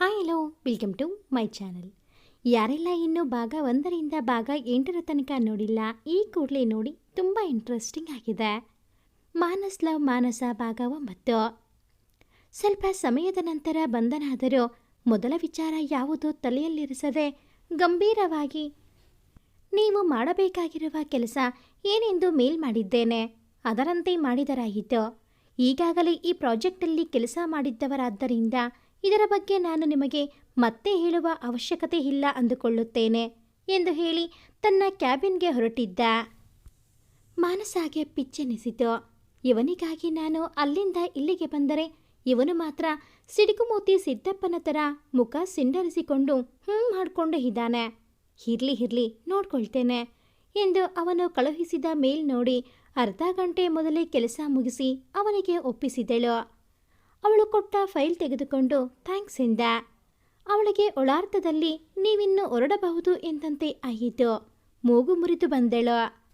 Hi hello welcome to my channel ಯಾರೆಲ್ಲ ಇನ್ನೂ ಭಾಗ ಒಂದರಿಂದ ಭಾಗ ಎಂಟರ ತನಕ ನೋಡಿಲ್ಲ, ಈ ಕೂಡಲೇ ನೋಡಿ ತುಂಬ ಇಂಟ್ರೆಸ್ಟಿಂಗ್ ಆಗಿದೆ. ಮಾನಸ್ ಲವ್ ಮಾನಸ ಭಾಗ ಒಂಬತ್ತು. ಸ್ವಲ್ಪ ಸಮಯದ ನಂತರ ಬಂದನಾದರೂ ಮೊದಲ ವಿಚಾರ ಯಾವುದು ತಲೆಯಲ್ಲಿರಿಸದೆ ಗಂಭೀರವಾಗಿ, ನೀವು ಮಾಡಬೇಕಾಗಿರುವ ಕೆಲಸ ಏನೆಂದು ಮೇಲ್ ಮಾಡಿದ್ದೇನೆ. ಅದರಂತೆ ಮಾಡಿದರಾಯಿತು. ಈಗಾಗಲೇ ಈ ಪ್ರಾಜೆಕ್ಟಲ್ಲಿ ಕೆಲಸ ಮಾಡಿದ್ದವರಾದ್ದರಿಂದ ಇದರ ಬಗ್ಗೆ ನಾನು ನಿಮಗೆ ಮತ್ತೆ ಹೇಳುವ ಅವಶ್ಯಕತೆ ಇಲ್ಲ ಅಂದುಕೊಳ್ಳುತ್ತೇನೆ ಎಂದು ಹೇಳಿ ತನ್ನ ಕ್ಯಾಬಿನ್ಗೆ ಹೊರಟಿದ್ದ. ಮಾನಸಾಗೆ ಪಿಚ್ಚೆನಿಸಿತು. ಇವನಿಗಾಗಿ ನಾನು ಅಲ್ಲಿಂದ ಇಲ್ಲಿಗೆ ಬಂದರೆ ಇವನು ಮಾತ್ರ ಸಿಡುಕುಮೂತಿ ಸಿದ್ದಪ್ಪನ ಥರ ಮುಖ ಸಿಂಡರಿಸಿಕೊಂಡು ಹ್ಞೂ ಮಾಡಿಕೊಂಡು ಇದ್ದಾನೆ. ಇರ್ಲಿ ಇರ್ಲಿ, ನೋಡ್ಕೊಳ್ತೇನೆ ಎಂದು ಅವನು ಕಳುಹಿಸಿದ ಮೇಲ್ ನೋಡಿ ಅರ್ಧ ಗಂಟೆ ಮೊದಲೇ ಕೆಲಸ ಮುಗಿಸಿ ಅವನಿಗೆ ಒಪ್ಪಿಸಿದಳು. ಅವಳು ಕೊಟ್ಟ ಫೈಲ್ ತೆಗೆದುಕೊಂಡು ಥ್ಯಾಂಕ್ಸ್ ಎಂದ ಅವಳಿಗೆ ಒಳಾರ್ಥದಲ್ಲಿ ನೀವಿನ್ನು ಹೊರಡಬಹುದು ಎಂದಂತೆ ಆಯಿತು. ಮೂಗು ಮುರಿದು ಬಂದಳು.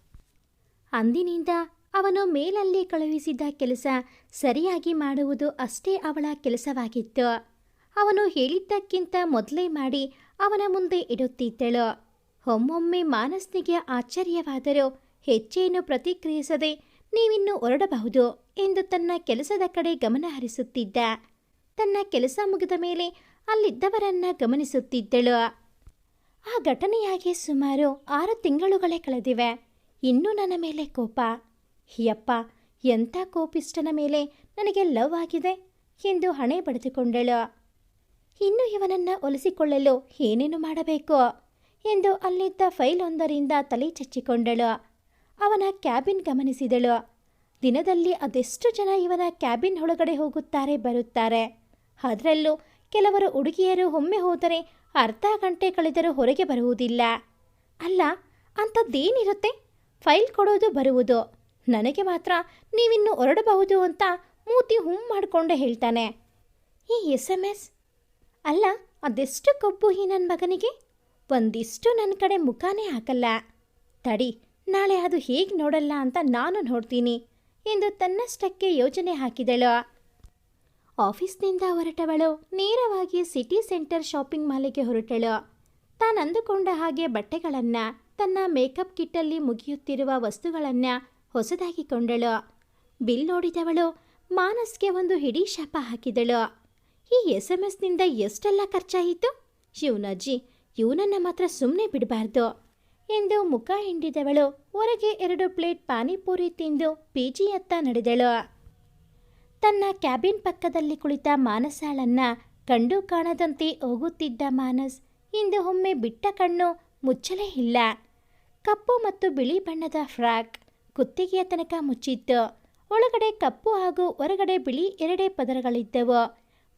ಅಂದಿನಿಂದ ಅವನು ಮೇಲಲ್ಲಿ ಕಳುಹಿಸಿದ್ದ ಕೆಲಸ ಸರಿಯಾಗಿ ಮಾಡುವುದು ಅಷ್ಟೇ ಅವಳ ಕೆಲಸವಾಗಿತ್ತು. ಅವನು ಹೇಳಿದ್ದಕ್ಕಿಂತ ಮೊದಲೇ ಮಾಡಿ ಅವನ ಮುಂದೆ ಇಡುತ್ತಿದ್ದಳು. ಒಮ್ಮೊಮ್ಮೆ ಮಾನಸ್ನಿಗೆ ಆಶ್ಚರ್ಯವಾದರೂ ಹೆಚ್ಚೇನು ಪ್ರತಿಕ್ರಿಯಿಸದೆ ನೀವಿನ್ನು ಹೊರಡಬಹುದು. ಎಂದು ತನ್ನ ಕೆಲಸದ ಕಡೆ ಗಮನ ಹರಿಸುತ್ತಿದ್ದ. ತನ್ನ ಕೆಲಸ ಮುಗಿದ ಮೇಲೆ ಅಲ್ಲಿದ್ದವರನ್ನ ಗಮನಿಸುತ್ತಿದ್ದಳು. ಆ ಘಟನೆಯಾಗಿ ಸುಮಾರು ಆರು ತಿಂಗಳುಗಳೇ ಕಳೆದಿವೆ. ಇನ್ನೂ ನನ್ನ ಮೇಲೆ ಕೋಪ. ಯಪ್ಪ ಎಂಥ ಕೋಪಿಷ್ಟನ ಮೇಲೆ ನನಗೆ ಲವ್ ಆಗಿದೆ ಎಂದು ಹಣೆ ಬಡಿದುಕೊಂಡಳು. ಇನ್ನು ಇವನನ್ನು ಒಲಿಸಿಕೊಳ್ಳಲು ಏನೇನು ಮಾಡಬೇಕು ಎಂದು ಅಲ್ಲಿದ್ದ ಫೈಲ್ ಒಂದರಿಂದ ತಲೆ ಚಚ್ಚಿಕೊಂಡಳು. ಅವನ ಕ್ಯಾಬಿನ್ ಗಮನಿಸಿದಳು. ದಿನದಲ್ಲಿ ಅದೆಷ್ಟು ಜನ ಇವನ ಕ್ಯಾಬಿನ್ ಒಳಗಡೆ ಹೋಗುತ್ತಾರೆ ಬರುತ್ತಾರೆ. ಅದರಲ್ಲೂ ಕೆಲವರು ಹುಡುಗಿಯರು ಒಮ್ಮೆ ಹೋದರೆ ಅರ್ಧ ಗಂಟೆ ಕಳೆದರೂ ಹೊರಗೆ ಬರುವುದಿಲ್ಲ. ಅಲ್ಲ, ಅಂಥದ್ದೇನಿರುತ್ತೆ? ಫೈಲ್ ಕೊಡೋದು ಬರುವುದು. ನನಗೆ ಮಾತ್ರ ನೀವಿನ್ನು ಹೊರಡಬಹುದು ಅಂತ ಮೂತಿ ಹುಮ್ ಮಾಡಿಕೊಂಡೆ ಹೇಳ್ತಾನೆ. ಈ ಎಸ್ ಎಂ ಎಸ್? ಅಲ್ಲ, ಅದೆಷ್ಟು ಕೊಬ್ಬು ಈ ನನ್ನ ಮಗನಿಗೆ? ಒಂದಿಷ್ಟು ನನ್ನ ಕಡೆ ಮುಖಾನೇ ಹಾಕಲ್ಲ. ತಡಿ, ನಾಳೆ ಅದು ಹೇಗೆ ನೋಡಲ್ಲ ಅಂತ ನಾನು ನೋಡ್ತೀನಿ. ಎಂದು ತನ್ನಷ್ಟಕ್ಕೆ ಯೋಜನೆ ಹಾಕಿದಳು. ಆಫೀಸ್ನಿಂದ ಹೊರಟವಳು. ನೇರವಾಗಿ ಸಿಟಿ ಸೆಂಟರ್ ಶಾಪಿಂಗ್ ಮಾಲಿಗೆ ಹೊರಟಳು. ತಾನಂದುಕೊಂಡ ಹಾಗೆ ಬಟ್ಟೆಗಳನ್ನು, ತನ್ನ ಮೇಕಪ್ ಕಿಟ್ಟಲ್ಲಿ ಮುಗಿಯುತ್ತಿರುವ ವಸ್ತುಗಳನ್ನು ಹೊಸದಾಗಿ ಕೊಂಡಳು. ಬಿಲ್ ನೋಡಿದವಳು ಮಾನಸ್ಗೆ ಒಂದು ಹಿಡಿ ಶಾಪ ಹಾಕಿದಳು. ಈ ಎಸ್ ಎಂ ಎಸ್ನಿಂದ ಎಷ್ಟೆಲ್ಲ ಖರ್ಚಾಯಿತು? ಶಿವನಜ್ಜಿ ಇವನನ್ನು ಮಾತ್ರ ಸುಮ್ಮನೆ ಬಿಡಬಾರ್ದು ಎಂದು ಮುಖ ಹಿಂಡಿದವಳು. ಹೊರಗೆ ಎರಡು ಪ್ಲೇಟ್ ಪಾನಿಪೂರಿ ತಿಂದು ಪಿಜಿಯತ್ತ ನಡೆದಳು. ತನ್ನ ಕ್ಯಾಬಿನ್ ಪಕ್ಕದಲ್ಲಿ ಕುಳಿತ ಮಾನಸಾಳನ್ನ ಕಂಡು ಕಾಣದಂತೆ ಹೋಗುತ್ತಿದ್ದ ಮಾನಸ್ ಇಂದು ಒಮ್ಮೆ ಬಿಟ್ಟ ಕಣ್ಣು ಮುಚ್ಚಲೇ ಇಲ್ಲ. ಕಪ್ಪು ಮತ್ತು ಬಿಳಿ ಬಣ್ಣದ ಫ್ರಾಕ್ ಕುತ್ತಿಗೆಯ ತನಕ ಮುಚ್ಚಿತ್ತು. ಒಳಗಡೆ ಕಪ್ಪು ಹಾಗೂ ಹೊರಗಡೆ ಬಿಳಿ ಎರಡೇ ಪದರಗಳಿದ್ದವು.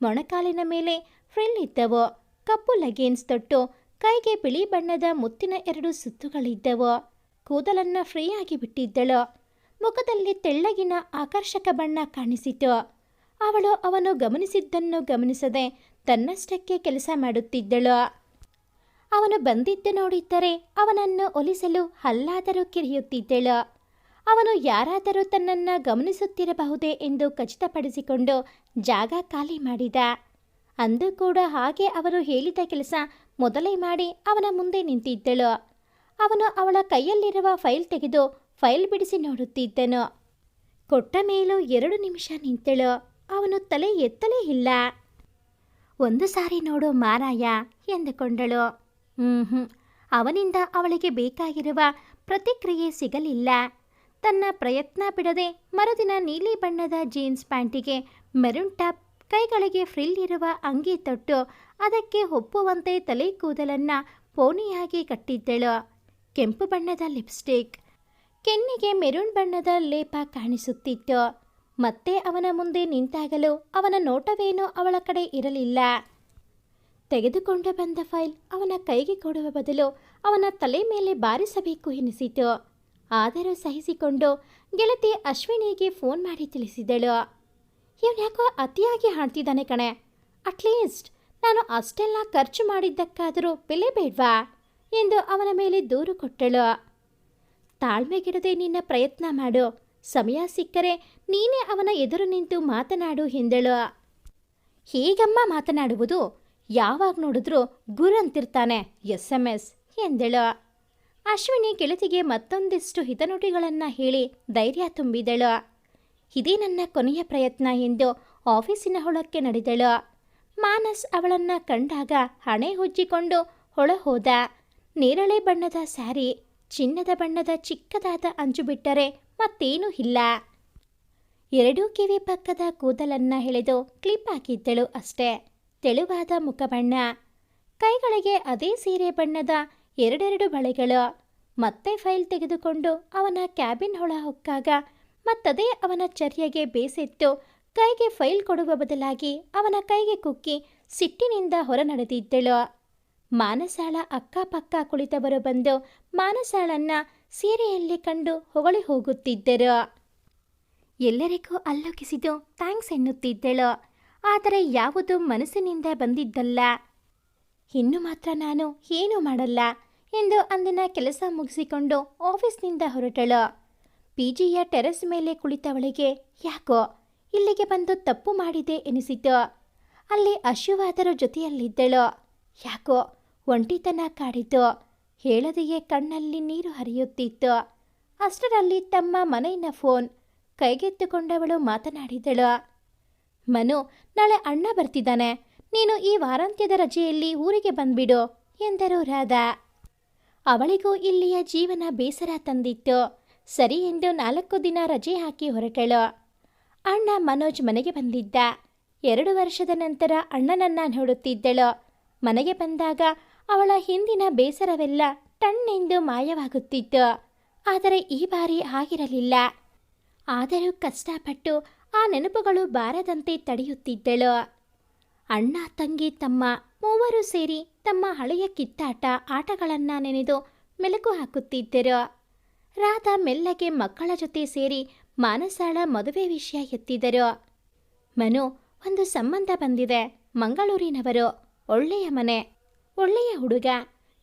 ಮೊಣಕಾಲಿನ ಮೇಲೆ ಫ್ರಿಲ್ ಇದ್ದವು. ಕಪ್ಪು ಲಗೇನ್ಸ್ ತೊಟ್ಟು ಕೈಗೆ ಬಿಳಿ ಬಣ್ಣದ ಮುತ್ತಿನ ಎರಡು ಸುತ್ತುಗಳಿದ್ದವು. ಕೂದಲನ್ನ ಫ್ರೀಯಾಗಿ ಬಿಟ್ಟಿದ್ದಳು. ಮುಖದಲ್ಲಿ ತೆಳ್ಳಗಿನ ಆಕರ್ಷಕ ಬಣ್ಣ ಕಾಣಿಸಿತು. ಅವಳು ಅವನು ಗಮನಿಸಿದ್ದನ್ನು ಗಮನಿಸದೆ ತನ್ನಷ್ಟಕ್ಕೆ ಕೆಲಸ ಮಾಡುತ್ತಿದ್ದಳು. ಅವನು ಬಂದಿದ್ದು ನೋಡಿದ್ದರೆ ಅವನನ್ನು ಒಲಿಸಲು ಹಲ್ಲಾದರೂ ಕಿರಿಯುತ್ತಿದ್ದಳು. ಅವನು ಯಾರಾದರೂ ತನ್ನನ್ನು ಗಮನಿಸುತ್ತಿರಬಹುದೇ ಎಂದು ಖಚಿತಪಡಿಸಿಕೊಂಡು ಜಾಗ ಖಾಲಿ ಮಾಡಿದ. ಅಂದು ಕೂಡ ಹಾಗೆ ಅವರು ಹೇಳಿದ ಕೆಲಸ ಮೊದಲೇ ಮಾಡಿ ಅವನ ಮುಂದೆ ನಿಂತಿದ್ದಳು. ಅವನು ಅವಳ ಕೈಯಲ್ಲಿರುವ ಫೈಲ್ ತೆಗೆದು ಫೈಲ್ ಬಿಡಿಸಿ ನೋಡುತ್ತಿದ್ದನು. ಕೊಟ್ಟ ಮೇಲೂ ಎರಡು ನಿಮಿಷ ನಿಂತಳು. ಅವನು ತಲೆ ಎತ್ತಲೇ ಇಲ್ಲ. ಒಂದು ಸಾರಿ ನೋಡು ಮಾರಾಯ, ಎಂದುಕೊಂಡಳು. ಹ್ಞೂ ಅವನಿಂದ ಅವಳಿಗೆ ಬೇಕಾಗಿರುವ ಪ್ರತಿಕ್ರಿಯೆ ಸಿಗಲಿಲ್ಲ. ತನ್ನ ಪ್ರಯತ್ನ ಬಿಡದೆ ಮರುದಿನ ನೀಲಿ ಬಣ್ಣದ ಜೀನ್ಸ್ ಪ್ಯಾಂಟಿಗೆ ಮೆರೂನ್ ಟಾಪ್, ಕೈಗಳಿಗೆ ಫ್ರಿಲ್ ಇರುವ ಅಂಗಿ ತೊಟ್ಟು, ಅದಕ್ಕೆ ಒಪ್ಪುವಂತೆ ತಲೆ ಕೂದಲನ್ನು ಪೋಣಿಯಾಗಿ ಕಟ್ಟಿದ್ದಳು. ಕೆಂಪು ಬಣ್ಣದ ಲಿಪ್ಸ್ಟಿಕ್, ಕೆನ್ನಿಗೆ ಮೆರೂನ್ ಬಣ್ಣದ ಲೇಪ ಕಾಣಿಸುತ್ತಿತ್ತು. ಮತ್ತೆ ಅವನ ಮುಂದೆ ನಿಂತಾಗಲೂ ಅವನ ನೋಟವೇನೂ ಅವಳ ಕಡೆ ಇರಲಿಲ್ಲ. ತೆಗೆದುಕೊಂಡು ಬಂದ ಫೈಲ್ ಅವನ ಕೈಗೆ ಕೊಡುವ ಬದಲು ಅವನ ತಲೆ ಮೇಲೆ ಬಾರಿಸಬೇಕು ಎನಿಸಿತು. ಆದರೂ ಸಹಿಸಿಕೊಂಡು ಗೆಳತಿ ಅಶ್ವಿನಿಗೆ ಫೋನ್ ಮಾಡಿ ತಿಳಿಸಿದಳು. ಇವನ್ಯಾಕೋ ಅತಿಯಾಗಿ ಹಾಡ್ತಿದ್ದಾನೆ ಕಣೆ. ಅಟ್ಲೀಸ್ಟ್ ನಾನು ಅಷ್ಟೆಲ್ಲ ಖರ್ಚು ಮಾಡಿದ್ದಕ್ಕಾದರೂ ಬೆಲೆ ಬೇಡ್ವಾ? ಎಂದು ಅವನ ಮೇಲೆ ದೂರು ಕೊಟ್ಟಳು. ತಾಳ್ಮೆಗಿಡದೆ ನಿನ್ನ ಪ್ರಯತ್ನ ಮಾಡು. ಸಮಯ ಸಿಕ್ಕರೆ ನೀನೇ ಅವನ ಎದುರು ನಿಂತು ಮಾತನಾಡು ಎಂದಳು. ಹೇಗಮ್ಮ ಮಾತನಾಡುವುದು? ಯಾವಾಗ ನೋಡಿದ್ರೂ ಗುರಂತಿರ್ತಾನೆ ಎಸ್ ಎಂ ಎಸ್ ಎಂದಳು. ಅಶ್ವಿನಿ ಗೆಳತಿಗೆ ಮತ್ತೊಂದಿಷ್ಟು ಹಿತನುಡಿಗಳನ್ನು ಹೇಳಿ ಧೈರ್ಯ ತುಂಬಿದಳು. ಇದೇ ನನ್ನ ಕೊನೆಯ ಪ್ರಯತ್ನ ಎಂದು ಆಫೀಸಿನ ಹೊಳಕ್ಕೆ ನಡೆದಳು. ಮಾನಸ್ ಅವಳನ್ನ ಕಂಡಾಗ ಹಣೆ ಹುಜ್ಜಿಕೊಂಡು ಹೊಳ ಹೋದ ನೇರಳೆ ಬಣ್ಣದ ಸ್ಯಾರಿ ಚಿನ್ನದ ಬಣ್ಣದ ಚಿಕ್ಕದಾದ ಅಂಚು ಬಿಟ್ಟರೆ ಮತ್ತೇನೂ ಇಲ್ಲ. ಎರಡೂ ಕಿವಿ ಪಕ್ಕದ ಕೂದಲನ್ನ ಎಳೆದು ಕ್ಲಿಪ್ ಹಾಕಿದ್ದಳು ಅಷ್ಟೇ. ತೆಳುವಾದ ಮುಖಬಣ್ಣ. ಕೈಗಳಿಗೆ ಅದೇ ಸೀರೆ ಬಣ್ಣದ ಎರಡೆರಡು ಬಳೆಗಳು. ಮತ್ತೆ ಫೈಲ್ ತೆಗೆದುಕೊಂಡು ಅವನ ಕ್ಯಾಬಿನ್ ಹೊಳ ಹೊಕ್ಕಾಗ ಮತ್ತದೇ ಅವನ ಚರ್ಯೆಗೆ ಬೇಸೆತ್ತು. ಕೈಗೆ ಫೈಲ್ ಕೊಡುವ ಬದಲಾಗಿ ಅವನ ಕೈಗೆ ಕುಕ್ಕಿ ಸಿಟ್ಟಿನಿಂದ ಹೊರ ನಡೆದಿದ್ದಳು ಮಾನಸಾಳ ಅಕ್ಕಪಕ್ಕ ಕುಳಿತವರು ಬಂದು ಮಾನಸಾಳನ್ನ ಸೀರೆಯಲ್ಲಿ ಕಂಡು ಹೊಗಳಿ ಹೋಗುತ್ತಿದ್ದರು. ಎಲ್ಲರಿಗೂ ಅಲ್ಲೊಗಿಸಿದು ಥ್ಯಾಂಕ್ಸ್ ಎನ್ನುತ್ತಿದ್ದಳು. ಆದರೆ ಯಾವುದು ಮನಸ್ಸಿನಿಂದ ಬಂದಿದ್ದಲ್ಲ. ಇನ್ನು ಮಾತ್ರ ನಾನು ಏನೂ ಮಾಡಲ್ಲ ಎಂದು ಅಂದಿನ ಕೆಲಸ ಮುಗಿಸಿಕೊಂಡು ಆಫೀಸ್ನಿಂದ ಹೊರಟಳು. ಪಿ ಜಿಯ ಟೆರೆಸ್ ಮೇಲೆ ಕುಳಿತವಳಿಗೆ ಯಾಕೋ ಇಲ್ಲಿಗೆ ಬಂದು ತಪ್ಪು ಮಾಡಿದೆ ಎನಿಸಿತು. ಅಲ್ಲಿ ಅಶುವಾದರ ಜೊತೆಯಲ್ಲಿದ್ದಳು. ಯಾಕೋ ಒಂಟಿತನ ಕಾಡಿತು. ಹೇಳದೆಯೇ ಕಣ್ಣಲ್ಲಿ ನೀರು ಹರಿಯುತ್ತಿತ್ತು. ಅಷ್ಟರಲ್ಲಿ ತಮ್ಮ ಮನೆಯ ಫೋನ್ ಕೈಗೆತ್ತಿಕೊಂಡವಳು ಮಾತನಾಡಿದಳು. ಮನು, ನಾಳೆ ಅಣ್ಣ ಬರ್ತಿದ್ದಾನೆ. ನೀನು ಈ ವಾರಾಂತ್ಯದ ರಜೆಯಲ್ಲಿ ಊರಿಗೆ ಬಂದ್ಬಿಡು ಎಂದರು ರಾಧಾ. ಅವಳಿಗೂ ಇಲ್ಲಿಯ ಜೀವನ ಬೇಸರ ತಂದಿತ್ತು. ಸರಿ ಎಂದು ನಾಲ್ಕು ದಿನ ರಜೆ ಹಾಕಿ ಹೊರಟಳು. ಅಣ್ಣ ಮನೋಜ್ ಮನೆಗೆ ಬಂದಿದ್ದ. ಎರಡು ವರ್ಷದ ನಂತರ ಅಣ್ಣನನ್ನ ನೋಡುತ್ತಿದ್ದಳು. ಮನೆಗೆ ಬಂದಾಗ ಅವಳ ಹಿಂದಿನ ಬೇಸರವೆಲ್ಲ ಟಣ್ಣೆಂದು ಮಾಯವಾಗುತ್ತಿತ್ತು. ಆದರೆ ಈ ಬಾರಿ ಆಗಿರಲಿಲ್ಲ. ಆದರೂ ಕಷ್ಟಪಟ್ಟು ಆ ನೆನಪುಗಳು ಬಾರದಂತೆ ತಡೆಯುತ್ತಿದ್ದಳು. ಅಣ್ಣ, ತಂಗಿ, ತಮ್ಮ ಮೂವರು ಸೇರಿ ತಮ್ಮ ಹಳೆಯ ಕಿತ್ತಾಟ ಆಟಗಳನ್ನು ನೆನೆದು ಮೆಲುಕು ಹಾಕುತ್ತಿದ್ದರು. ರಾಧಾ ಮೆಲ್ಲಗೆ ಮಕ್ಕಳ ಜೊತೆ ಸೇರಿ ಮಾನಸಾಳ ಮದುವೆ ವಿಷಯ ಎತ್ತಿದರು. ಮನು, ಒಂದು ಸಂಬಂಧ ಬಂದಿದೆ. ಮಂಗಳೂರಿನವರು, ಒಳ್ಳೆಯ ಮನೆ. ಒಳ್ಳೆಯ ಹುಡುಗ.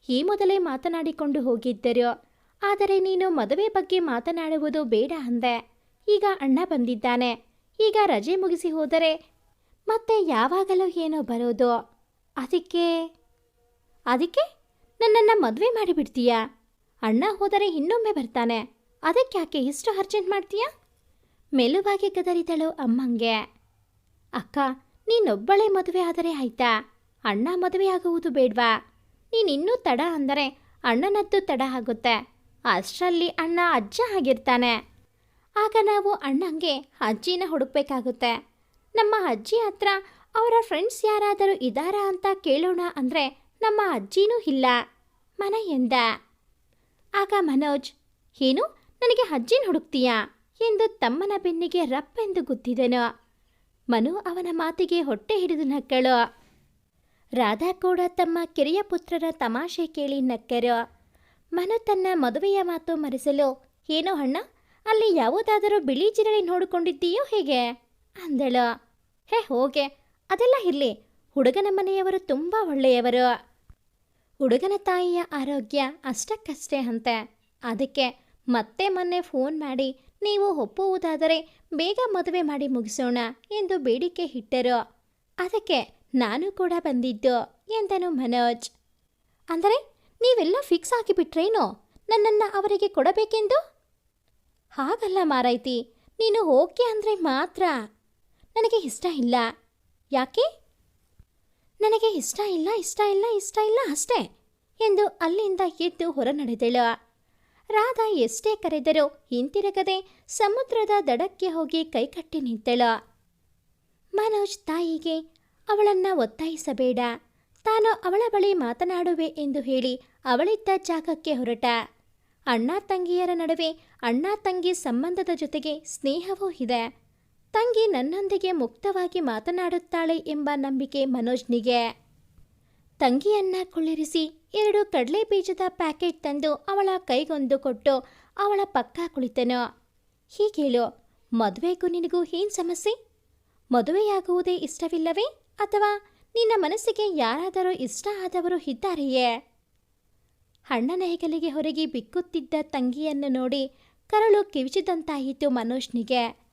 ಈ ಮೊದಲೇ ಮಾತನಾಡಿಕೊಂಡು ಹೋಗಿದ್ದರು. ಆದರೆ ನೀನು ಮದುವೆ ಬಗ್ಗೆ ಮಾತನಾಡುವುದು ಬೇಡ ಅಂದೆ. ಈಗ ಅಣ್ಣ ಬಂದಿದ್ದಾನೆ. ಈಗ ರಜೆ ಮುಗಿಸಿ ಹೋದರೆ ಮತ್ತೆ ಯಾವಾಗಲೂ ಏನೋ ಬರೋದು. ಅದಕ್ಕೆ? ಅದಕ್ಕೆ? ನನ್ನನ್ನು ಮದುವೆ ಮಾಡಿಬಿಡ್ತೀಯಾ? ಅಣ್ಣ ಹೋದರೆ ಇನ್ನೊಮ್ಮೆ ಬರ್ತಾನೆ. ಅದಕ್ಕ್ಯಾಕೆ ಇಷ್ಟು ಅರ್ಜೆಂಟ್ ಮಾಡ್ತೀಯಾ? ಮೆಲುವಾಗಿ ಗದರಿದಳು ಅಮ್ಮಂಗೆ. ಅಕ್ಕ, ನೀನೊಬ್ಬಳೇ ಮದುವೆ ಆದರೆ ಆಯ್ತಾ? ಅಣ್ಣ ಮದುವೆಯಾಗುವುದು ಬೇಡ್ವಾ? ನೀನಿನ್ನೂ ತಡ ಅಂದರೆ ಅಣ್ಣನದ್ದು ತಡ ಆಗುತ್ತೆ. ಅಷ್ಟರಲ್ಲಿ ಅಣ್ಣ ಅಜ್ಜ ಆಗಿರ್ತಾನೆ. ಆಗ ನಾವು ಅಣ್ಣಂಗೆ ಅಜ್ಜಿನ ಹುಡುಕ್ಬೇಕಾಗುತ್ತೆ. ನಮ್ಮ ಅಜ್ಜಿ ಹತ್ರ ಅವರ ಫ್ರೆಂಡ್ಸ್ ಯಾರಾದರೂ ಇದ್ದಾರಾ ಅಂತ ಕೇಳೋಣ ಅಂದರೆ ನಮ್ಮ ಅಜ್ಜಿನೂ ಇಲ್ಲ. ಮನ ಎಂದ. ಆಗ ಮನೋಜ್, ಏನು? ನನಗೆ ಅಜ್ಜಿನ ಹುಡುಕ್ತೀಯಾ? ಎಂದು ತಮ್ಮನ ಬೆನ್ನಿಗೆ ರಪ್ಪೆಂದು ಗುದ್ದಿದನು. ಮನು ಅವನ ಮಾತಿಗೆ ಹೊಟ್ಟೆ ಹಿಡಿದು ನಕ್ಕಳು. ರಾಧಾ ಕೂಡ ತಮ್ಮ ಕಿರಿಯ ಪುತ್ರರ ತಮಾಷೆ ಕೇಳಿ ನಕ್ಕರು. ಮನು ತನ್ನ ಮದುವೆಯ ಮಾತು ಮರೆಸಲು, ಏನೋ ಅಣ್ಣ, ಅಲ್ಲಿ ಯಾವುದಾದರೂ ಬಿಳಿ ಜಿರಳಿ ನೋಡಿಕೊಂಡಿದ್ದೀಯೋ ಹೇಗೆ? ಅಂದಳು. ಹೇ, ಹೋಗೆ, ಅದೆಲ್ಲ ಇರಲಿ, ಹುಡುಗನ ಮನೆಯವರು ತುಂಬ ಒಳ್ಳೆಯವರು. ಹುಡುಗನ ತಾಯಿಯ ಆರೋಗ್ಯ ಅಷ್ಟಕ್ಕಷ್ಟೇ ಅಂತೆ. ಅದಕ್ಕೆ ಮತ್ತೆ ಮೊನ್ನೆ ಫೋನ್ ಮಾಡಿ, ನೀವು ಒಪ್ಪುವುದಾದರೆ ಬೇಗ ಮದುವೆ ಮಾಡಿ ಮುಗಿಸೋಣ ಎಂದು ಬೇಡಿಕೆ ಇಟ್ಟರು. ಅದಕ್ಕೆ ನಾನು ಕೂಡ ಬಂದಿದ್ದು, ಎಂದನು ಮನೋಜ್. ಅಂದರೆ, ನೀವೆಲ್ಲ ಫಿಕ್ಸ್ ಆಗಿಬಿಟ್ರೇನೋ? ನನ್ನನ್ನು ಅವರಿಗೆ ಕೊಡಬೇಕೆಂದು? ಹಾಗಲ್ಲ ಮಾರೈತಿ, ನೀನು ಓಕೆ ಅಂದರೆ ಮಾತ್ರ. ನನಗೆ ಇಷ್ಟ ಇಲ್ಲ. ಯಾಕೆ? ನನಗೆ ಇಷ್ಟ ಇಲ್ಲ ಇಷ್ಟ ಇಲ್ಲ ಇಷ್ಟ ಇಲ್ಲ ಅಷ್ಟೇ, ಎಂದು ಅಲ್ಲಿಂದ ಎದ್ದು ಹೊರ ನಡೆದಳು ರಾಧಾ ಎಷ್ಟೇ ಕರೆದರೂ ಹಿಂತಿರುಗದೆ ಸಮುದ್ರದ ದಡಕ್ಕೆ ಹೋಗಿ ಕೈಕಟ್ಟಿ ನಿಂತಳು. ಮನೋಜ್ ತಾಯಿಗೆ ಅವಳನ್ನ ಒತ್ತಾಯಿಸಬೇಡ. ತಾನು ಅವಳ ಬಳಿ ಮಾತನಾಡುವೆ ಎಂದು ಹೇಳಿ ಅವಳಿದ್ದ ಜಾಗಕ್ಕೆ ಹೊರಟ. ಅಣ್ಣ ತಂಗಿಯರ ನಡುವೆ ಅಣ್ಣ ತಂಗಿ ಸಂಬಂಧದ ಜೊತೆಗೆ ಸ್ನೇಹವೂ ಇದೆ. ತಂಗಿ ನನ್ನೊಂದಿಗೆ ಮುಕ್ತವಾಗಿ ಮಾತನಾಡುತ್ತಾಳೆ ಎಂಬ ನಂಬಿಕೆ ಮನೋಜ್ನಿಗೆ. ತಂಗಿಯನ್ನ ಕುಳ್ಳಿರಿಸಿ ಎರಡು ಕಡಲೆ ಬೀಜದ ಪ್ಯಾಕೆಟ್ ತಂದು ಅವಳ ಕೈಗೊಂದು ಕೊಟ್ಟು ಅವಳ ಪಕ್ಕ ಕುಳಿತನು. ಹೀಗೇಳು, ಮದುವೆಗೂ ನಿನಗೂ ಏನ್ ಸಮಸ್ಯೆ? ಮದುವೆಯಾಗುವುದೇ ಇಷ್ಟವಿಲ್ಲವೇ? ಅಥವಾ ನಿನ್ನ ಮನಸ್ಸಿಗೆ ಯಾರಾದರೂ ಇಷ್ಟ ಆದವರು ಇದ್ದಾರೆಯೇ? ಅಣ್ಣನ ಹೆಗಲಿಗೆ ಹೊರಗೆ ಬಿಕ್ಕುತ್ತಿದ್ದ ತಂಗಿಯನ್ನು ನೋಡಿ ಕರಳು ಕಿವಿಚಿದಂತಾಯಿತು ಮನೋಷ್ನಿಗೆ.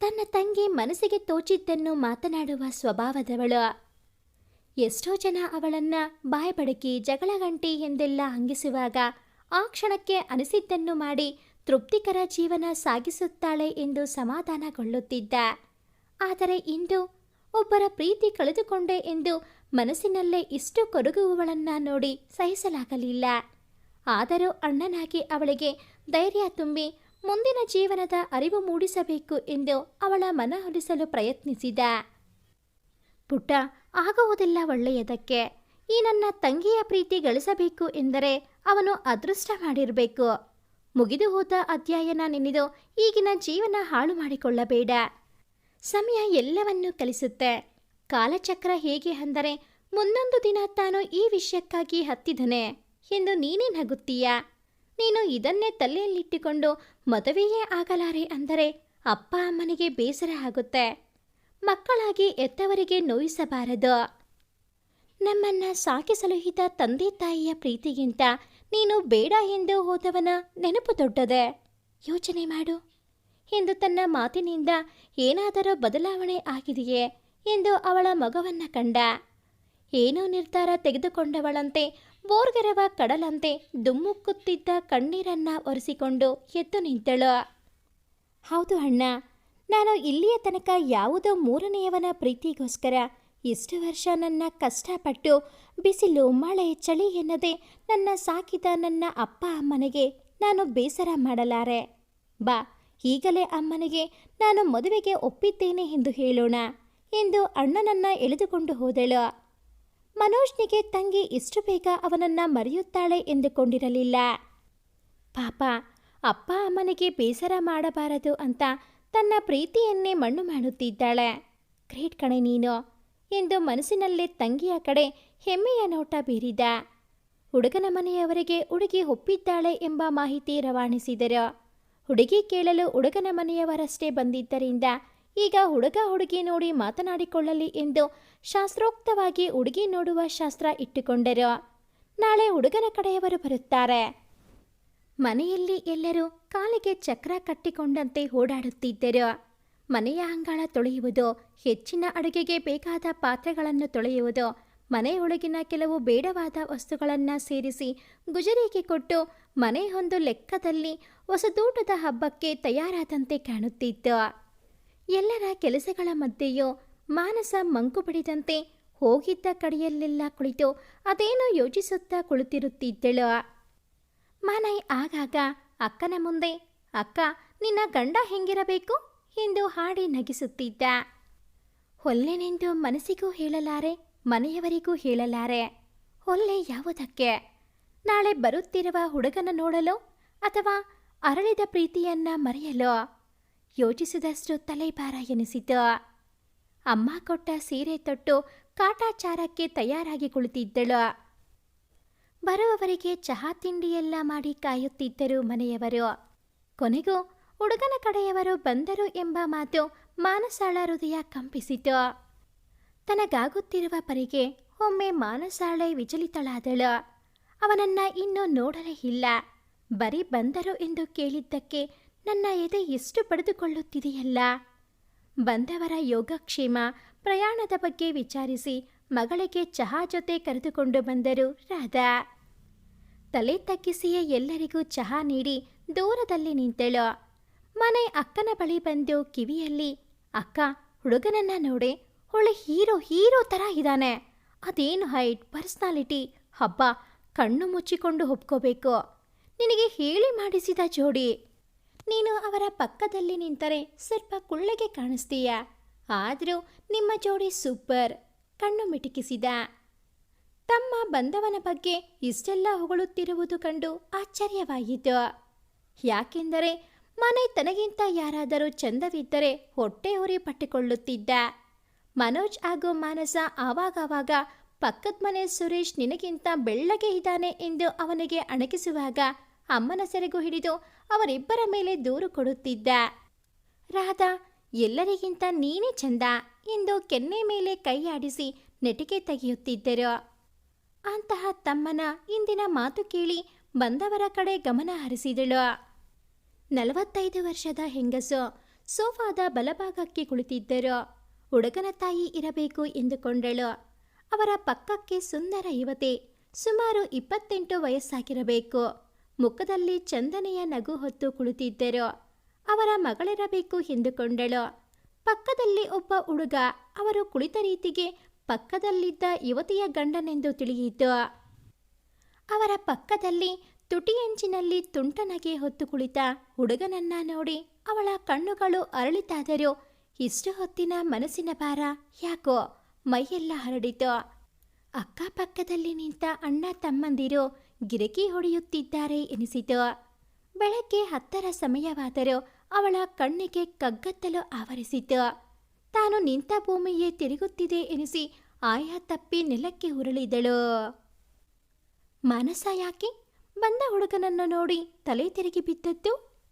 ತನ್ನ ತಂಗಿ ಮನಸ್ಸಿಗೆ ತೋಚಿದ್ದನ್ನು ಮಾತನಾಡುವ ಸ್ವಭಾವದವಳು. ಎಷ್ಟೋ ಜನ ಅವಳನ್ನ ಬಾಯ್ಬಡಕಿ ಜಗಳಗಂಟಿ ಎಂದೆಲ್ಲ ಅಂಗಿಸುವಾಗ ಆ ಕ್ಷಣಕ್ಕೆ ಅನಿಸಿದ್ದನ್ನು ಮಾಡಿ ತೃಪ್ತಿಕರ ಜೀವನ ಸಾಗಿಸುತ್ತಾಳೆ ಎಂದು ಸಮಾಧಾನಗೊಳ್ಳುತ್ತಿದ್ದ. ಆದರೆ ಇಂದು ಒಬ್ಬರ ಪ್ರೀತಿ ಕಳೆದುಕೊಂಡೆ ಎಂದು ಮನಸ್ಸಿನಲ್ಲೇ ಇಷ್ಟು ಕೊರಗುವವಳನ್ನ ನೋಡಿ ಸಹಿಸಲಾಗಲಿಲ್ಲ. ಆದರೂ ಅಣ್ಣನಾಗಿ ಅವಳಿಗೆ ಧೈರ್ಯ ತುಂಬಿ ಮುಂದಿನ ಜೀವನದ ಅರಿವು ಮೂಡಿಸಬೇಕು ಎಂದು ಅವಳ ಮನವೊಲಿಸಲು ಪ್ರಯತ್ನಿಸಿದ. ಪುಟ್ಟ, ಆಗುವುದಿಲ್ಲ ಒಳ್ಳೆಯದಕ್ಕೆ. ಈ ನನ್ನ ತಂಗಿಯ ಪ್ರೀತಿ ಗಳಿಸಬೇಕು ಎಂದರೆ ಅವನು ಅದೃಷ್ಟ ಮಾಡಿರಬೇಕು. ಮುಗಿದು ಹೋದ ಅಧ್ಯಯನ ನೆನೆದು ಈಗಿನ ಜೀವನ ಹಾಳು ಮಾಡಿಕೊಳ್ಳಬೇಡ. ಸಮಯ ಎಲ್ಲವನ್ನೂ ಕಲಿಸುತ್ತೆ. ಕಾಲಚಕ್ರ ಹೇಗೆ ಅಂದರೆ ಮುಂದೊಂದು ದಿನ ತಾನು ಈ ವಿಷಯಕ್ಕಾಗಿ ಹತ್ತಿದನೆ. ಎಂದು ನೀನೇ ನಗುತ್ತೀಯ? ನೀನು ಇದನ್ನೇ ತಲೆಯಲ್ಲಿಟ್ಟುಕೊಂಡು ಮದುವೆಯೇ ಆಗಲಾರೆ ಅಂದರೆ ಅಪ್ಪ ಅಮ್ಮನಿಗೆ ಬೇಸರ ಆಗುತ್ತೆ. ಮಕ್ಕಳಾಗಿ ಎತ್ತವರಿಗೆ ನೋಯಿಸಬಾರದು. ನಮ್ಮನ್ನ ಸಾಕಿ ಸಲುಹಿದ ತಂದೆ ತಾಯಿಯ ಪ್ರೀತಿಗಿಂತ ನೀನು ಬೇಡ ಎಂದು ಹೋದವನ ನೆನಪು ದೊಡ್ಡದೆ. ಯೋಚನೆ ಮಾಡು. ಎಂದು ತನ್ನ ಮಾತಿನಿಂದ ಏನಾದರೂ ಬದಲಾವಣೆ ಆಗಿದೆಯೇ ಎಂದು ಅವಳ ಮಗವನ್ನ ಕಂಡ. ಏನೋ ನಿರ್ಧಾರ ತೆಗೆದುಕೊಂಡವಳಂತೆ, ಬೋರ್ಗೆರವ ಕಡಲಂತೆ ದುಮ್ಮುಕ್ಕುತ್ತಿದ್ದ ಕಣ್ಣೀರನ್ನ ಒರೆಸಿಕೊಂಡು ಎದ್ದು ನಿಂತಳು. ಹೌದು ಅಣ್ಣ, ನಾನು ಇಲ್ಲಿಯ ತನಕ ಯಾವುದೋ ಮೂರನೆಯವನ ಪ್ರೀತಿಗೋಸ್ಕರ ಇಷ್ಟು ವರ್ಷ ನನ್ನ ಕಷ್ಟಪಟ್ಟು ಬಿಸಿಲು, ಮಳೆ, ಚಳಿ ಎನ್ನದೆ ನನ್ನ ಸಾಕಿದ ನನ್ನ ಅಪ್ಪ ಅಮ್ಮನಿಗೆ ನಾನು ಬೇಸರ ಮಾಡಲಾರೆ. ಬಾ ಈಗಲೇ ಅಮ್ಮನಿಗೆ ನಾನು ಮದುವೆಗೆ ಒಪ್ಪಿದ್ದೇನೆ ಎಂದು ಹೇಳೋಣ ಎಂದು ಅಣ್ಣನನ್ನ ಎಳೆದುಕೊಂಡು ಹೋದಳು. ಮನೋಜ್ನಿಗೆ ತಂಗಿ ಇಷ್ಟು ಬೇಗ ಅವನನ್ನ ಮರೆಯುತ್ತಾಳೆ ಎಂದುಕೊಂಡಿರಲಿಲ್ಲ. ಪಾಪ, ಅಪ್ಪ ಅಮ್ಮನಿಗೆ ಬೇಸರ ಮಾಡಬಾರದು ಅಂತ ತನ್ನ ಪ್ರೀತಿಯನ್ನೇ ಮಣ್ಣು ಮಾಡುತ್ತಿದ್ದಾಳೆ. ಗ್ರೇಟ್ ಕಣೆ ನೀನು ಎಂದು ಮನಸ್ಸಿನಲ್ಲೇ ತಂಗಿಯ ಕಡೆ ಹೆಮ್ಮೆಯ ನೋಟ ಬೀರಿದ. ಹುಡುಗನ ಮನೆಯವರಿಗೆ ಹುಡುಗಿ ಒಪ್ಪಿದ್ದಾಳೆ ಎಂಬ ಮಾಹಿತಿ ರವಾನಿಸಿದರು. ಹುಡುಗಿ ಕೇಳಲು ಹುಡುಗನ ಮನೆಯವರಷ್ಟೇ ಬಂದಿದ್ದರಿಂದ ಈಗ ಹುಡುಗ ಹುಡುಗಿ ನೋಡಿ ಮಾತನಾಡಿಕೊಳ್ಳಲಿ ಎಂದು ಶಾಸ್ತ್ರೋಕ್ತವಾಗಿ ಹುಡುಗಿ ನೋಡುವ ಶಾಸ್ತ್ರ ಇಟ್ಟುಕೊಂಡರು. ನಾಳೆ ಹುಡುಗನ ಕಡೆಯವರು ಬರುತ್ತಾರೆ. ಮನೆಯಲ್ಲಿ ಎಲ್ಲರೂ ಕಾಲಿಗೆ ಚಕ್ರ ಕಟ್ಟಿಕೊಂಡಂತೆ ಓಡಾಡುತ್ತಿದ್ದರು. ಮನೆಯ ಅಂಗಳ ತೊಳೆಯುವುದು, ಹೆಚ್ಚಿನ ಅಡುಗೆಗೆ ಬೇಕಾದ ಪಾತ್ರೆಗಳನ್ನು ತೊಳೆಯುವುದು ಮನೆಯೊಳಗಿನ ಕೆಲವು ಬೇಡವಾದ ವಸ್ತುಗಳನ್ನು ಸೇರಿಸಿ ಗುಜರಿಗೆ ಕೊಟ್ಟು ಮನೆಯೊಂದು ಲೆಕ್ಕದಲ್ಲಿ ಹೊಸದೂಟದ ಹಬ್ಬಕ್ಕೆ ತಯಾರಾದಂತೆ ಕಾಣುತ್ತಿದ್ದ. ಎಲ್ಲರ ಕೆಲಸಗಳ ಮಧ್ಯೆಯೂ ಮಾನಸ ಮಂಕು ಬಡಿದಂತೆ ಹೋಗಿದ್ದ ಕಡೆಯಲ್ಲೆಲ್ಲ ಕುಳಿತು ಅದೇನೋ ಯೋಚಿಸುತ್ತಾ ಕುಳಿತಿರುತ್ತಿದ್ದಳು. ಮಾನೈ ಆಗಾಗ, ಅಕ್ಕನ ಮುಂದೆ, ಅಕ್ಕ, ನಿನ್ನ ಗಂಡ ಹೆಂಗಿರಬೇಕು? ಎಂದು ಹಾಡಿ ನಗಿಸುತ್ತಿದ್ದ. ಹೊಲ್ಲೆನೆಂದು ಮನಸ್ಸಿಗೂ ಹೇಳಲಾರೆ, ಮನೆಯವರಿಗೂ ಹೇಳಲಾರೆ. ಹೊಲ್ಲೆ ಯಾವುದಕ್ಕೆ? ನಾಳೆ ಬರುತ್ತಿರುವ ಹುಡುಗನ ನೋಡಲು ಅಥವಾ ಅರಳಿದ ಪ್ರೀತಿಯನ್ನ ಮರೆಯಲು ಯೋಚಿಸಿದಷ್ಟು ತಲೆಭಾರ ಎನಿಸಿತು. ಅಮ್ಮ ಕೊಟ್ಟ ಸೀರೆ ತೊಟ್ಟು ಕಾಟಾಚಾರಕ್ಕೆ ತಯಾರಾಗಿ ಕುಳಿತಿದ್ದಳು. ಬರುವವರಿಗೆ ಚಹಾ ತಿಂಡಿಯೆಲ್ಲ ಮಾಡಿ ಕಾಯುತ್ತಿದ್ದರು ಮನೆಯವರು. ಕೊನೆಗೂ ಹುಡುಗನ ಕಡೆಯವರು ಬಂದರು ಎಂಬ ಮಾತು ಮಾನಸಾಳ ಹೃದಯ ಕಂಪಿಸಿತು. ತನಗಾಗುತ್ತಿರುವ ಪರಿಗೆ ಒಮ್ಮೆ ಮಾನಸಾಳೆ ವಿಚಲಿತಳಾದಳು. ಅವನನ್ನ ಇನ್ನೂ ನೋಡಲೇ ಇಲ್ಲ. ಬರೀ ಬಂದರು ಎಂದು ಕೇಳಿದ್ದಕ್ಕೆ ನನ್ನ ಎದೆ ಎಷ್ಟು ಪಡೆದುಕೊಳ್ಳುತ್ತಿದೆಯಲ್ಲ? ಬಂದವರ ಯೋಗಕ್ಷೇಮ ಪ್ರಯಾಣದ ಬಗ್ಗೆ ವಿಚಾರಿಸಿ ಮಗಳಿಗೆ ಚಹಾ ಜೊತೆ ಕರೆದುಕೊಂಡು ಬಂದರು ರಾಧಾ. ತಲೆ ತಗ್ಗಿಸಿಯೇ ಎಲ್ಲರಿಗೂ ಚಹಾ ನೀಡಿ ದೂರದಲ್ಲಿ ನಿಂತಳು. ಮನೆ ಅಕ್ಕನ ಬಳಿ ಬಂದು ಕಿವಿಯಲ್ಲಿ, ಅಕ್ಕ, ಹುಡುಗನನ್ನ ನೋಡೆ, ಒಳ್ಳೆ ಹೀರೋ ಹೀರೋ ಥರ ಇದ್ದಾನೆ ಅದೇನು ಹೈಟ್, ಪರ್ಸ್ನಾಲಿಟಿ, ಹಬ್ಬ, ಕಣ್ಣು ಮುಚ್ಚಿಕೊಂಡು ಒಪ್ಕೋಬೇಕು. ನಿನಗೆ ಹೇಳಿ ಮಾಡಿಸಿದ ಜೋಡಿ. ನೀನು ಅವರ ಪಕ್ಕದಲ್ಲಿ ನಿಂತರೆ ಸ್ವಲ್ಪ ಕುಳ್ಳಗೆ ಕಾಣಿಸ್ತೀಯ? ಆದರೂ ನಿಮ್ಮ ಜೋಡಿ ಸೂಪರ್. ಕಣ್ಣು ಮಿಟುಕಿಸಿದ. ತಮ್ಮ ಬಂಧವನ ಬಗ್ಗೆ ಇಷ್ಟೆಲ್ಲ ಹೊಗಳುತ್ತಿರುವುದು ಕಂಡು ಆಶ್ಚರ್ಯವಾಯಿತು ಯಾಕೆಂದರೆ ಮನೆ ತನಗಿಂತ ಯಾರಾದರೂ ಚಂದವಿದ್ದರೆ ಹೊಟ್ಟೆ ಉರಿ ಪಟ್ಟಿಕೊಳ್ಳುತ್ತಿದ್ದ. ಮನೋಜ್ ಹಾಗೂ ಮಾನಸ ಆವಾಗವಾಗ ಪಕ್ಕದ ಮನೆ ಸುರೇಶ್ ನಿನಗಿಂತ ಬೆಳ್ಳಗೆ ಇದ್ದಾನೆ ಎಂದು ಅವನಿಗೆ ಅಣಕಿಸುವಾಗ ಅಮ್ಮನ ಸೆರೆಗೂ ಹಿಡಿದು ಅವರಿಬ್ಬರ ಮೇಲೆ ದೂರು ಕೊಡುತ್ತಿದ್ದ. ರಾಧಾ, ಎಲ್ಲರಿಗಿಂತ ನೀನೇ ಚಂದ ಎಂದು ಕೆನ್ನೆ ಮೇಲೆ ಕೈ ಆಡಿಸಿ ನೆಟಿಗೆ ತೆಗೆಯುತ್ತಿದ್ದರು. ಅಂತಹ ತಮ್ಮನ ಇಂದಿನ ಮಾತು ಕೇಳಿ ಬಂದವರ ಕಡೆ ಗಮನ ಹರಿಸಿದಳು. ನಲವತ್ತೈದು ವರ್ಷದ ಹೆಂಗಸು ಸೋಫಾದ ಬಲಭಾಗಕ್ಕೆ ಕುಳಿತಿದ್ದರು. ಹುಡುಗನ ತಾಯಿ ಇರಬೇಕು ಎಂದುಕೊಂಡಳು. ಅವರ ಪಕ್ಕಕ್ಕೆ ಸುಂದರ ಯುವತಿ, ಸುಮಾರು ಇಪ್ಪತ್ತೆಂಟು ವಯಸ್ಸಾಗಿರಬೇಕು. ಮುಖದಲ್ಲಿ ಚಂದನೆಯ ನಗು ಹೊತ್ತು ಕುಳಿತಿದ್ದರು. ಅವರ ಮಗಳಿರಬೇಕು ಎಂದುಕೊಂಡಳು. ಪಕ್ಕದಲ್ಲಿ ಒಬ್ಬ ಹುಡುಗ ಅವರು ಕುಳಿತ ರೀತಿಗೆ ಪಕ್ಕದಲ್ಲಿದ್ದ ಯುವತಿಯ ಗಂಡನೆಂದು ತಿಳಿಯಿತು. ಅವರ ಪಕ್ಕದಲ್ಲಿ ತುಟಿಯಂಚಿನಲ್ಲಿ ತುಂಟನಗೆ ಹೊತ್ತು ಕುಳಿತ ಹುಡುಗನನ್ನ ನೋಡಿ ಅವಳ ಕಣ್ಣುಗಳು ಅರಳಿತಾದರೂ ಇಷ್ಟು ಹೊತ್ತಿನ ಮನಸ್ಸಿನ ಭಾರ ಯಾಕೋ ಮೈಯೆಲ್ಲ ಹರಡಿತು. ಅಕ್ಕಪಕ್ಕದಲ್ಲಿ ನಿಂತ ಅಣ್ಣ ತಮ್ಮಂದಿರು ಗಿರಕಿ ಹೊಡೆಯುತ್ತಿದ್ದಾರೆ ಎನಿಸಿತು. ಬೆಳಗ್ಗೆ ಹತ್ತರ ಸಮಯವಾದರೂ ಅವಳ ಕಣ್ಣಿಗೆ ಕಗ್ಗತ್ತಲು ಆವರಿಸಿತು. ತಾನು ನಿಂತ ಭೂಮಿಯೇ ತಿರುಗುತ್ತಿದೆ ಎನಿಸಿ ಆಯ ತಪ್ಪಿ ನೆಲಕ್ಕೆ ಉರುಳಿದಳು. ಮಾನಸ ಯಾಕೆ? ಬಂದ ಹುಡುಗನನ್ನು ನೋಡಿ ತಲೆ ತಿರುಗಿ ಬಿದ್ದದ್ದು?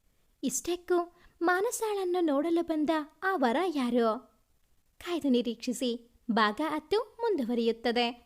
ಇಷ್ಟಕ್ಕೂ ಮಾನಸಾಳನ್ನು ನೋಡಲು ಬಂದ ಆ ವರ ಯಾರು? ಕಾಯ್ದು ನಿರೀಕ್ಷಿಸಿ, ಭಾಗ ಅತ್ತು ಮುಂದುವರಿಯುತ್ತದೆ.